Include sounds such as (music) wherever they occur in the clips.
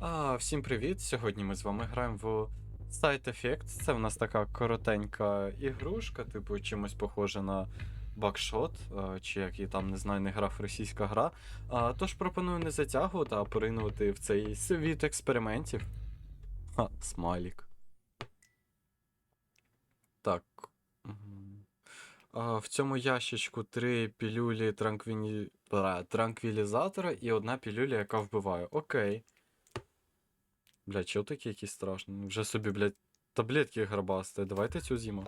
А, всім привіт! Сьогодні ми з вами граємо в Side Effects. Це в нас така коротенька ігрушка, типу чимось похожа на Бакшот, чи як її там не знаю, не грав російська гра. А, тож пропоную не затягувати, а поринути в цей світ експериментів. Ха, смайлік. Так. А, в цьому ящичку три пілюлі транквіні... транквілізатора і одна пілюля, яка вбиває. Окей. Блядь, чого такі якісь страшні? Вже собі, блядь, таблетки грабасти. Давайте цю з'їмо.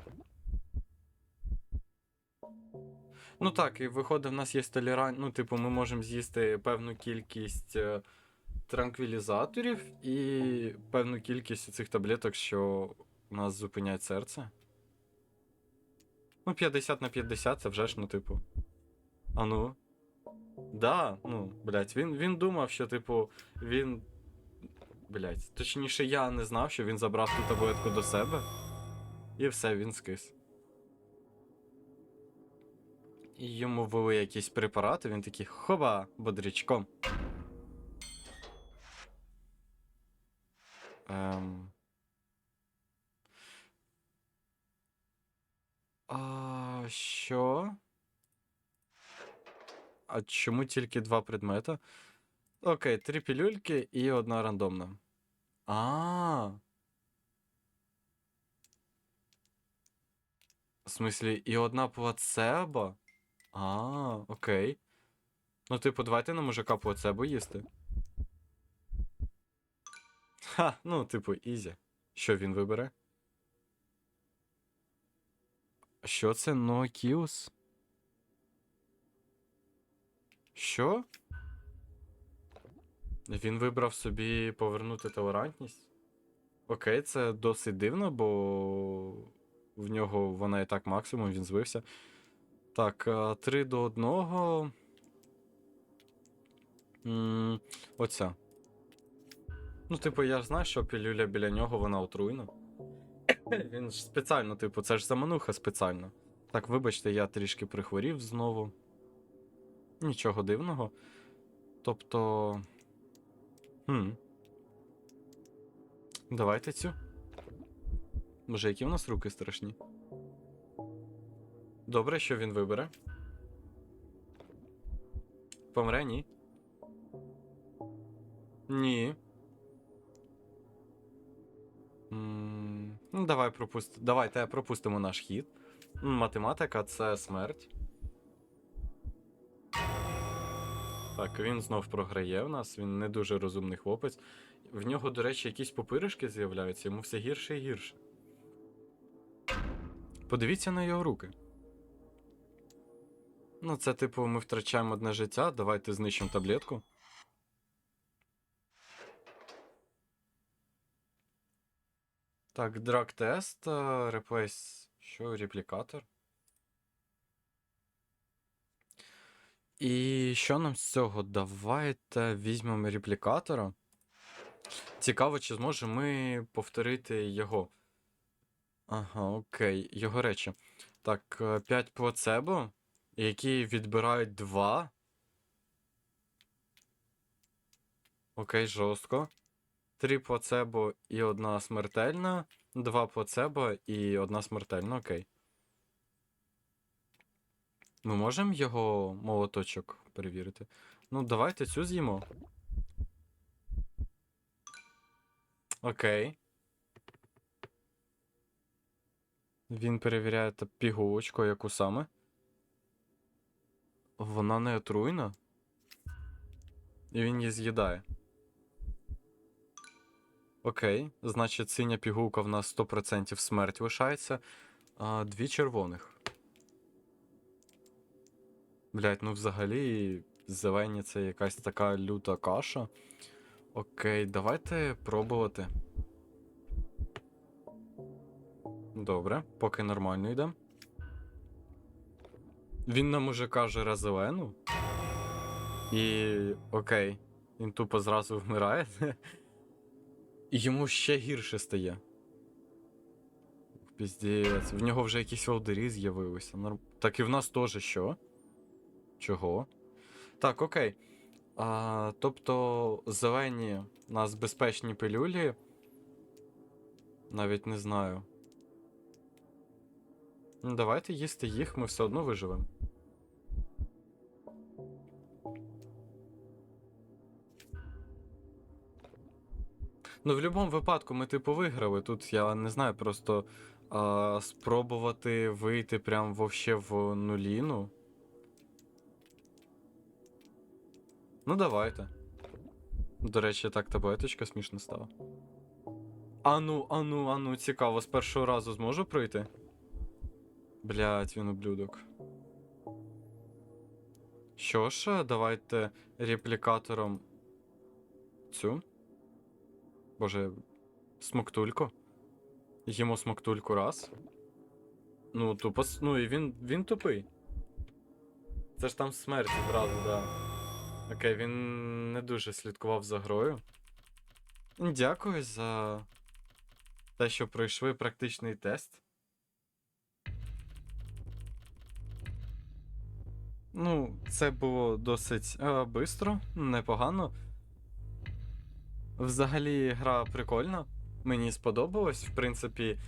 Ну так, і виходить, в нас є толерант. Ну, типу, ми можемо з'їсти певну кількість е, транквілізаторів і певну кількість цих таблеток, що у нас зупиняють серце. Ну, 50 на 50 це вже ж, ну, типу. А ну. Да, ну, блядь, він, він думав, що, типу, він. Блядь, точніше, я не знав, що він забрав ту таблетку до себе. І все, він скис. І йому ввели якісь препарати, він такий хоба, бодрячком. Ем... А, що? А чому тільки два предмета? Окей, три пілюльки і одна рандомна. А. В смислі, і одна плацебо? А, окей. Ну, типу, давайте на мужика плацебо їсти. Ха, ну, типу, ізі. Що він вибере? Що це Нокіус? Що? Він вибрав собі повернути толерантність? Окей, це досить дивно, бо в нього вона і так максимум, він звився. Так, 3 до 1. М, Оця. Ну, типу, я ж знаю, що пілюля біля нього вона отруйна. Він ж спеціально, типу, це ж замануха спеціально. Так, вибачте, я трішки прихворів знову. Нічого дивного. Тобто. Хм. Давайте цю. Може, які в нас руки страшні? Добре, що він вибере. Помре, ні. Ні. Ну, давай пропуст... Давайте пропустимо наш хід. Математика це смерть. Так, він знов програє в нас, він не дуже розумний хлопець. В нього, до речі, якісь попиришки з'являються, йому все гірше і гірше. Подивіться на його руки. Ну, це, типу, ми втрачаємо одне життя, давайте знищимо таблетку. Так, драг тест, реплейс. Що, реплікатор? І що нам з цього? Давайте візьмемо реплікатора. Цікаво, чи зможемо ми повторити його. Ага, окей, його речі. Так, 5 плацебо, які відбирають 2. Окей, жорстко. 3 плацебо і одна смертельна. 2 плацебо і одна смертельна, окей. Ми можемо його молоточок перевірити? Ну, давайте цю з'їмо. Окей. Він перевіряє пігулочку, яку саме. Вона не отруйна. І він її з'їдає. Окей. Значить, синя пігулка в нас 100% смерть лишається. А, Дві червоних. Блять, ну взагалі зелені це якась така люта каша. Окей, давайте пробувати. Добре, поки нормально йде. Він нам уже каже зелену. І окей, він тупо зразу вмирає. І (laughs) йому ще гірше стає. Піздець, в нього вже якісь волдирі з'явилися. Так і в нас теж що? Чого? Так, окей. А, тобто, зелені у нас безпечні пилюлі. Навіть не знаю. Ну, давайте їсти їх, ми все одно виживемо. Ну, в будь-якому випадку ми, типу, виграли. Тут я не знаю, просто а, спробувати вийти прям вообще в нуліну. Ну, давайте. До речі, так таблеточка смішно стала. Ану, ану, ану, цікаво, з першого разу зможу пройти? Блять, він ублюдок. Що ж, давайте реплікатором цю. Боже, смоктульку. Їмо смоктульку раз. Ну, тупо. Ну і він. він тупий. Це ж там смерть одразу, да. Окей, він не дуже слідкував за грою. Дякую за те, що пройшли практичний тест. Ну, це було досить е, бистро, непогано. Взагалі, гра прикольна. Мені сподобалось. В принципі,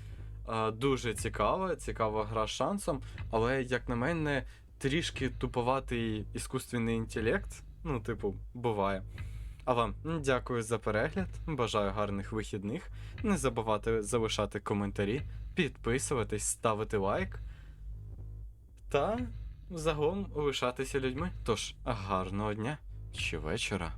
е, дуже цікава, цікава гра з шансом, але, як на мене, трішки туповатий іскусственний інтелект. Ну, типу, буває. А вам дякую за перегляд. Бажаю гарних вихідних. Не забувайте залишати коментарі, підписуватись, ставити лайк. Та загалом лишатися людьми. Тож, гарного дня чи вечора.